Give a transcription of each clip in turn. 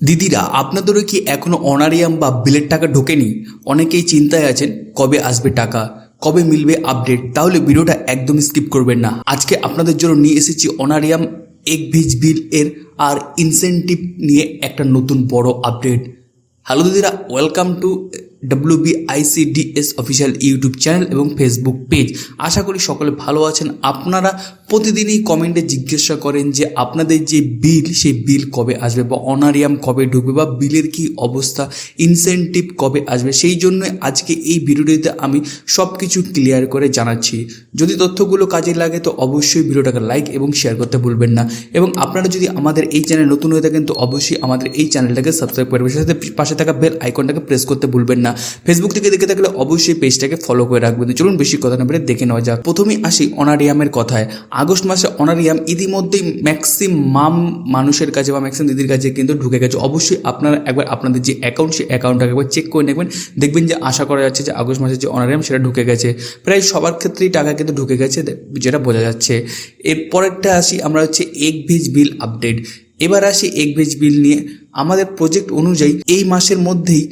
দিদিরা, আপনাদেরও কি এখনও অনারিয়াম বা বিলের টাকা ঢোকেনি? অনেকেই চিন্তায় আছেন, কবে আসবে টাকা? কবে মিলবে আপডেট? তাহলে ভিডিওটা একদম স্কিপ করবেন না। আজকে আপনাদের জন্য নিয়ে এসেছি অনারিয়াম এক ভিজ বিল এর আর ইনসেন্টিভ নিয়ে একটা নতুন বড় আপডেট হ্যালো দিদিরা welcome to W B ICDS official YouTube channel এবং ফেসবুক পেজ আশা করি সকলে ভালো আছেন। আপনারা প্রতিদিনই কমেন্টে জিজ্ঞাসা করেন যে আপনাদের যে বিল সেই বিল কবে আসবে বা অনারিয়াম কবে ঢুকবে বা বিলের কি অবস্থা ইনসেন্টিভ কবে আসবে, সেই জন্য আজকে এই ভিডিওটিতে আমি সব কিছু ক্লিয়ার করে জানাচ্ছি। যদি তথ্যগুলো কাজে লাগে তো অবশ্যই ভিডিওটাকে লাইক এবং শেয়ার করতে ভুলবেন না। এবং আপনারা যদি আমাদের এই চ্যানেল নতুন হয়ে থাকেন তো অবশ্যই আমাদের এই চ্যানেলটাকে সাবস্ক্রাইব করবেন সাথে পাশে থাকা বেল আইকনটাকে প্রেস করতে ভুলবেন না। ফেসবুক থেকে দেখে থাকলে অবশ্যই পেজটাকে ফলো করে রাখবেন চলুন বেশি কথা না বলে দেখে নেওয়া যাক। প্রথমেই আসি অনারিয়ামের কথায়। আগস্ট মাসে অনারিয়াম ইতিমধ্যেই ম্যাক্সিমাম মানুষের কাছে বা ম্যাক্সিমাম দিদির কাছে কিন্তু ঢুকে গেছে। অবশ্যই আপনারা একবার আপনাদের যে অ্যাকাউন্ট সেই অ্যাকাউন্টটাকে একবার চেক করে নেবেন। দেখবেন যে আশা করা যাচ্ছে যে আগস্ট মাসে যে অনারিয়াম, সেটা ঢুকে গেছে। প্রায় সবার ক্ষেত্রেই টাকা কিন্তু ঢুকে গেছে যেটা বোঝা যাচ্ছে। এরপরেরটা আসি, আমরা হচ্ছে এক ভিজ বিল আপডেট এবার আসি এক ভেজ বিল নিয়ে। আমাদের প্রজেক্ট অনুযায়ী এই মাসের মধ্যেই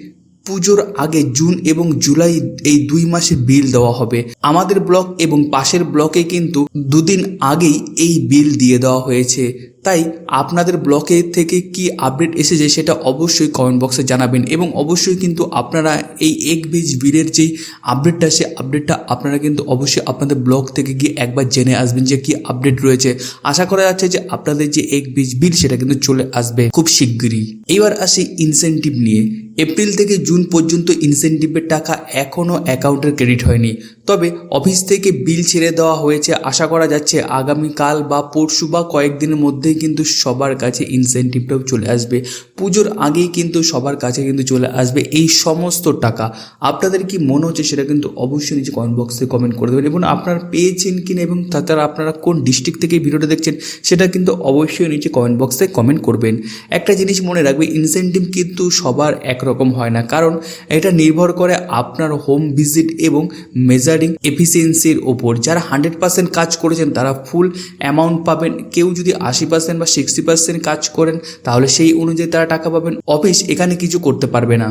পুজোর আগে জুন এবং জুলাই এই দুই মাসে বিল দেওয়া হবে। আমাদের ব্লক এবং পাশের ব্লকে কিন্তু দুদিন আগেই এই বিল দিয়ে দেওয়া হয়েছে। তাই আপনাদের ব্লকে থেকে কি আপডেট এসেছে সেটা অবশ্যই কমেন্ট বক্সে জানাবেন এবং অবশ্যই কিন্তু আপনারা এই এক বীজ বিলের যেই আপডেটটা সে আপডেটটা আপনারা কিন্তু অবশ্যই আপনাদের ব্লক থেকে গিয়ে একবার জেনে আসবেন যে কি আপডেট রয়েছে। আশা করা যাচ্ছে যে আপনাদের যে এক বীজ বিল সেটা কিন্তু চলে আসবে খুব শিগগিরই। এবার আসি ইনসেন্টিভ নিয়ে। এপ্রিল থেকে জুন পর্যন্ত ইনসেন্টিভের টাকা এখনও অ্যাকাউন্টের ক্রেডিট হয়নি। তবে অফিস থেকে বিল ছেড়ে দেওয়া হয়েছে। আশা করা যাচ্ছে আগামীকাল বা পরশু বা কয়েকদিনের মধ্যেই কিন্তু সবার কাছে ইনসেন্টিভটাও চলে আসবে। পুজোর আগেই কিন্তু সবার কাছে কিন্তু চলে আসবে এই সমস্ত টাকা। আপনাদের কি মনে হচ্ছে সেটা কিন্তু অবশ্যই নিচে কমেন্ট বক্সে কমেন্ট করে দেবেন এবং আপনারা পেয়েছেন কিনা এবং তাছাড়া আপনারা কোন ডিস্ট্রিক্ট থেকে ভিডিওটা দেখছেন সেটা কিন্তু অবশ্যই নিচে কমেন্ট বক্সে কমেন্ট করবেন। একটা জিনিস মনে রাখবে ইনসেন্টিভ কিন্তু সবার একরকম হয় না। কারণ এটা নির্ভর করে আপনার হোম ভিজিট এবং মেজারিং এফিসিয়েন্সির ওপর যারা হান্ড্রেড পার্সেন্ট কাজ করেছেন তারা ফুল অ্যামাউন্ট পাবেন। কেউ যদি আশি পার্সেন্ট বা সিক্সটি পার্সেন্ট কাজ করেন, তাহলে সেই অনুযায়ী তারা টাকা পাবেন। অফিস এখানে কিছু করতে পারবে না।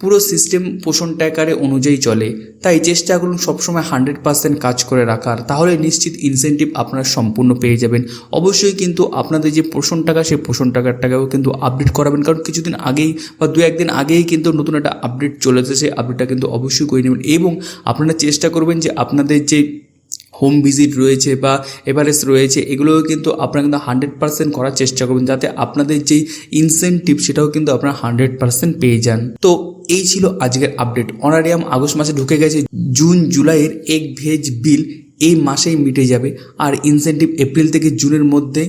পুরো সিস্টেম পোষণ ট্যাকারে অনুযায়ী চলে। তাই চেষ্টা করুন সবসময় হান্ড্রেড পার্সেন্ট কাজ করে রাখার। তাহলে নিশ্চিত ইনসেন্টিভ আপনারা সম্পূর্ণ পেয়ে যাবেন। অবশ্যই কিন্তু আপনাদের যে পোষণ টাকা, সেই পোষণ টাকার টাকাও কিন্তু আপডেট করাবেন। কারণ কিছুদিন আগেই বা দু একদিন আগেই কিন্তু নতুন একটা আপডেট চলে এসেছে। আপডেটটা কিন্তু অবশ্যই করে নেবেন। এবং আপনারা চেষ্টা করবেন যে আপনাদের যে হোম ভিজিট রয়েছে বা এভারেস্ট রয়েছে, এগুলোও কিন্তু আপনারা কিন্তু হান্ড্রেড পার্সেন্ট করার চেষ্টা করবেন যাতে আপনাদের যেই ইনসেন্টিভ সেটাও কিন্তু আপনারা হান্ড্রেড পার্সেন্ট পেয়ে যান। তো এই ছিল আজকের আপডেট অনারিয়াম আগস্ট মাসে ঢুকে গেছে জুন জুলাইয়ের এক ভেজ বিল এই মাসেই মিটে যাবে আর ইনসেন্টিভ এপ্রিল থেকে জুনের মধ্যে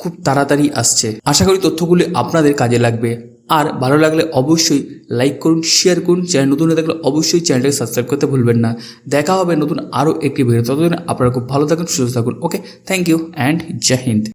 খুব তাড়াতাড়ি আসছে। আশা করি তথ্যগুলি আপনাদের কাজে লাগবে। আর ভালো লাগলে অবশ্যই লাইক করুন শেয়ার করুন চ্যানেল নতুন হয়ে থাকলে অবশ্যই চ্যানেলটাকে সাবস্ক্রাইব করতে ভুলবেন না। দেখা হবে নতুন আরও একটি ভিডিও ততদিন আপনারা খুব ভালো থাকুন, সুস্থ থাকুন। Okay thank you and Jai Hind